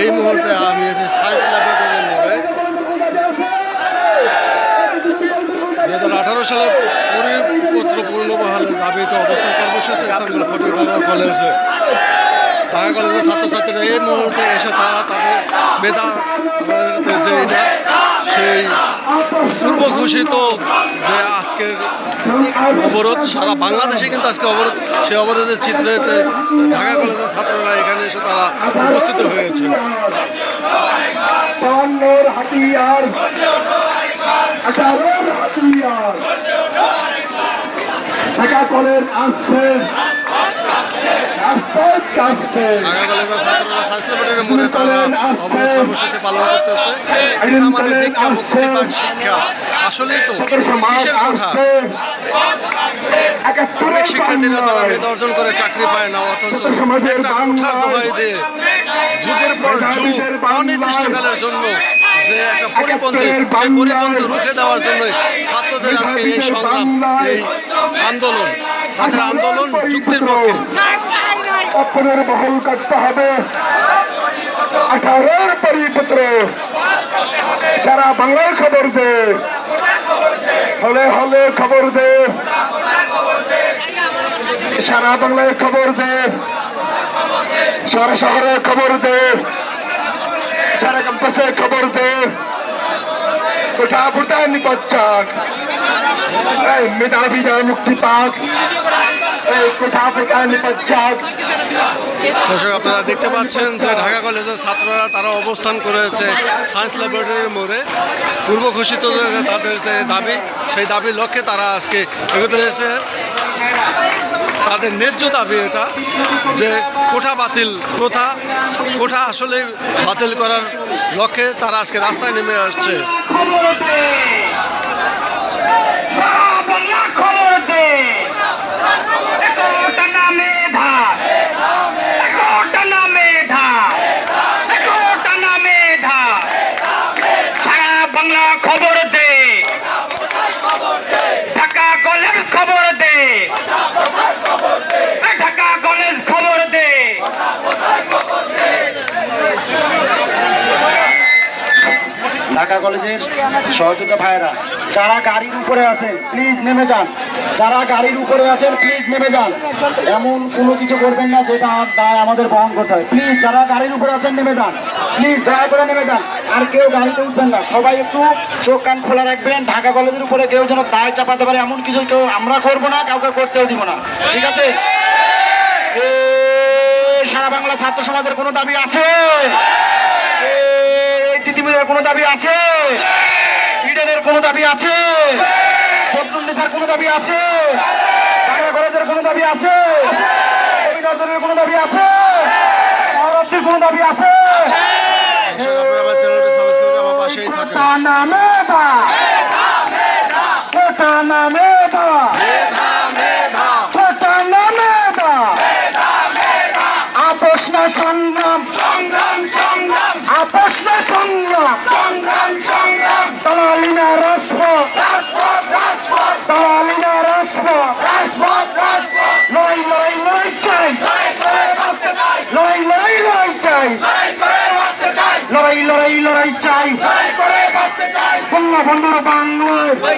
এই মুহূর্তে আমি আছি সায়েন্স ল্যাবরেটরির মোড়ে। দু হাজার আঠারো সালে পরিপত্র পূর্ণবহালের দাবিতে অবস্থান কর্মসূচি কলেজের ছাত্রছাত্রীরা এই মুহূর্তে এসে তারা তাদের মেধা যে সেই পূর্ব ঘোষিত যে আজকের অবরোধ, সারা বাংলাদেশে কিন্তু আজকে অবরোধ, সেই অবরোধের চিত্রেতে ঢাকা কলেজের ছাত্ররা এখানে এসে তারা উপস্থিত হয়েছে। ঢাকা কলেজ আসছে। শিক্ষার্থীরা তারা মেধা অর্জন করে চাকরি পায় না অথচ একটা দোহাই দিয়ে যুগের পর যুগ অনির্দিষ্টকালের জন্য যে একটা পরিপন্থী সেই পরিপন্থী রুখে দেওয়ার জন্য ছাত্রদের আজকে এই সংগ্রাম, এই আন্দোলন, তাদের আন্দোলন, যুক্তির পক্ষে। অপরের বহল করতে হবে। আঠারোর পরিপুত্র। সারা বাংলার খবর দে। হলে হলে খবর দে। সারা বাংলায় খবর দে। সারা শহরে খবর দে। সারা ক্যাম্পাসে খবর দে। কোঠা ফুটা নিপচ্চাক এই মেধাবীরা মুক্তি পাক দর্শক, আপনারা দেখতে পাচ্ছেন যে ঢাকা কলেজের ছাত্ররা তারা অবস্থান করেছে সায়েন্স ল্যাবরেটরির মোড়ে। পূর্ব ঘোষিত তাদের যে দাবি, সেই দাবির লক্ষ্যে তারা আজকে এগোতে হয়েছে তাদের ন্যায্য দাবি এটা যে কোঠা বাতিল প্রথা, কোঠা আসলে বাতিল করার লক্ষ্যে তারা আজকে রাস্তায় নেমে আসছে বাংলা খবর দে একটা নামে ধা একটা নামে ধা একটা নামে ধা সারা বাংলা খবর দে। ঢাকা কলেজ খবর দে। ঢাকা কলেজ খবর দে। ঢাকা কলেজের সহযোগিতা ভাইয়েরা যারা গাড়ির উপরে আছেন প্লিজ নেমে যান। যারা গাড়ির উপরে আছেন প্লিজ নেমে যান। এমন কোনো কিছু করবেন না যেটা দায় আমাদের বহন করতে হয়। প্লিজ যারা গাড়ির উপরে আছেন, নেমে যান। প্লিজ দয়া করে নেমে যান। আর কেউ গাড়িতে উঠবেন না। সবাই একটু চোখ কান খোলা রাখবেন। ঢাকা কলেজের উপরে কেউ যেন দায় চাপাতে পারে, এমন কিছু কেউ আমরা করব না, কাউকে করতেও দিব না। ঠিক আছে? সারা বাংলা ছাত্র সমাজের কোনো দাবি আছে? কোনো দাবি আছে? ইডেনের কোনো দাবি আছে? কোনো দাবি আছে? কলেজের কোনো দাবি আছে? কোনো দাবি আছে? মহারত্রির কোনো দাবি আছে? কোটা নামে কোটা নামে কোটা নামে আপোষ না সংগ্রাম সংগ্রাম সংগ্রাম আপোষ না সংগ্রাম সংগ্রাম সংগ্রাম দালালি না রাজপথ রাজপথ রাজপথ দালালি না রাজপথ রাজপথ রাজপথ লড়াই লড়াই লড়াই চাই লড়াই করে বাঁচতে চাই লড়াই লড়াই লড়াই চাই। লড়াই লড়াই লড়াই চাই। লড়াই করে বাঁচতে চাই। বঙ্গবন্ধুর বাংলায়